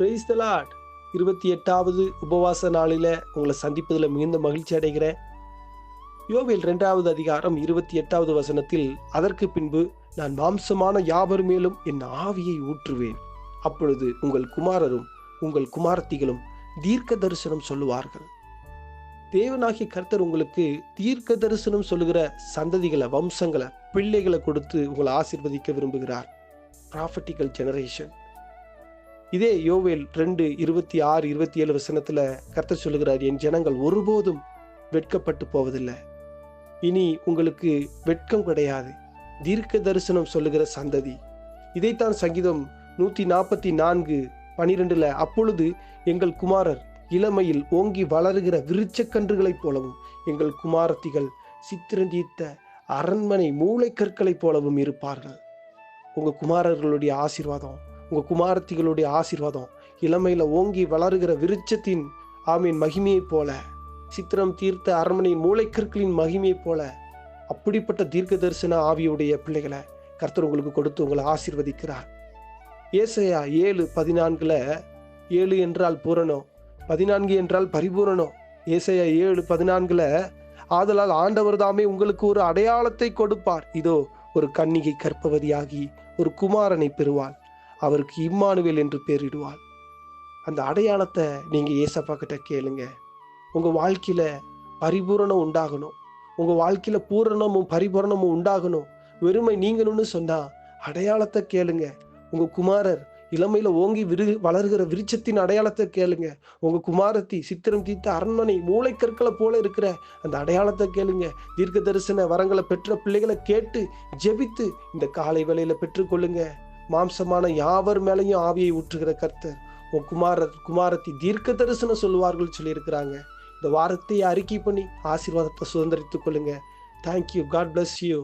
Praise the இருபத்தி எட்டாவது உபவாச நாளில் உங்களை சந்திப்பதில் மிகுந்த மகிழ்ச்சி அடைகிறேன். யோவில் ரெண்டாவது அதிகாரம் இருபத்தி எட்டாவது வசனத்தில் அதற்கு பின்பு நான் மாம்சமான யாவர் மேலும் என் ஆவியை ஊற்றுவேன். அப்பொழுது உங்கள் குமாரரும் உங்கள் குமாரத்திகளும் தீர்க்க தரிசனம் சொல்லுவார்கள். தேவனாகிய கர்த்தர் உங்களுக்கு தீர்க்க தரிசனம் சொல்லுகிற சந்ததிகளை வம்சங்களை பிள்ளைகளை கொடுத்து உங்களை ஆசிர்வதிக்க விரும்புகிறார். ப்ராஃபட்டிக்கல் ஜெனரேஷன் இதே யோவேல் ரெண்டு இருபத்தி ஆறு இருபத்தி ஏழு வசனத்துல கர்த்த சொல்லுகிறார் என் ஜனங்கள் ஒருபோதும் வெட்கப்பட்டு போவதில்லை. இனி உங்களுக்கு வெட்கம் கிடையாது. தீர்க்க தரிசனம் சொல்லுகிற சந்ததி. இதைத்தான் சங்கீதம் நூற்றி நாற்பத்தி நான்கு பனிரெண்டுல அப்பொழுது எங்கள் குமாரர் இளமையில் ஓங்கி வளருகிற விருச்சக்கன்றுகளைப் போலவும் எங்கள் குமாரத்திகள் சித்திரந்தீத்த அரண்மனை மூளைக்கற்களைப் போலவும் இருப்பார்கள். உங்கள் குமாரர்களுடைய ஆசீர்வாதம் உங்கள் குமாரத்திகளுடைய ஆசீர்வாதம். இளமையில் ஓங்கி வளருகிற விருட்சத்தின் ஆமீன் மகிமையைப் போல சித்திரம் தீர்த்த அரண்மனையின் மூளைக்கற்களின் மகிமையைப் போல அப்படிப்பட்ட தீர்க்க தரிசன ஆவியுடைய பிள்ளைகளை கர்த்தர் உங்களுக்கு கொடுத்து உங்களை ஆசீர்வதிக்கிறார். ஏசையா ஏழு பதினான்கில் ஏழு என்றால் பூரணம் பதினான்கு என்றால் பரிபூரணம் ஏசையா ஏழு பதினான்கில் ஆதலால் ஆண்டவர் தாமே உங்களுக்கு ஒரு அடையாளத்தை கொடுப்பார். இதோ ஒரு கன்னிகை கற்பவதியாகி ஒரு குமாரனை பெறுவாள் அவருக்கு இம்மானுவேல் என்று பேரிடுவாள். அந்த அடையாளத்தை நீங்கள் ஏசப்பா கிட்ட கேளுங்க. உங்கள் வாழ்க்கையில் பரிபூரணம் உண்டாகணும். உங்கள் வாழ்க்கையில் பூரணமும் பரிபூரணமும் உண்டாகணும். வெறுமை நீங்கணும்னு சொன்னால் அடையாளத்தை கேளுங்க. உங்கள் குமாரர் இளமையில் ஓங்கி விரு வளர்கிற விருட்சத்தின் அடையாளத்தை கேளுங்க. உங்கள் குமாரத்தி சித்திரம் தீர்த்த அரண்மனை மூளைக்கற்களை போல இருக்கிற அந்த அடையாளத்தை கேளுங்க. தீர்க்க தரிசன வரங்களை பெற்ற பிள்ளைகளை கேட்டு ஜெபித்து இந்த காலை வேலையில் பெற்றுக்கொள்ளுங்க. மாம்சமான யாவர் மேலையும் ஆவியை ஊற்றுகிற கர்த்தர் உன் குமார குமாரத்தை தீர்க்க தரிசனம் சொல்லுவார்கள் சொல்லியிருக்கிறாங்க. இந்த வாரத்தை அறிக்கை பண்ணி ஆசீர்வாதத்தை சுதந்திரித்துக் கொள்ளுங்க. Thank you God bless you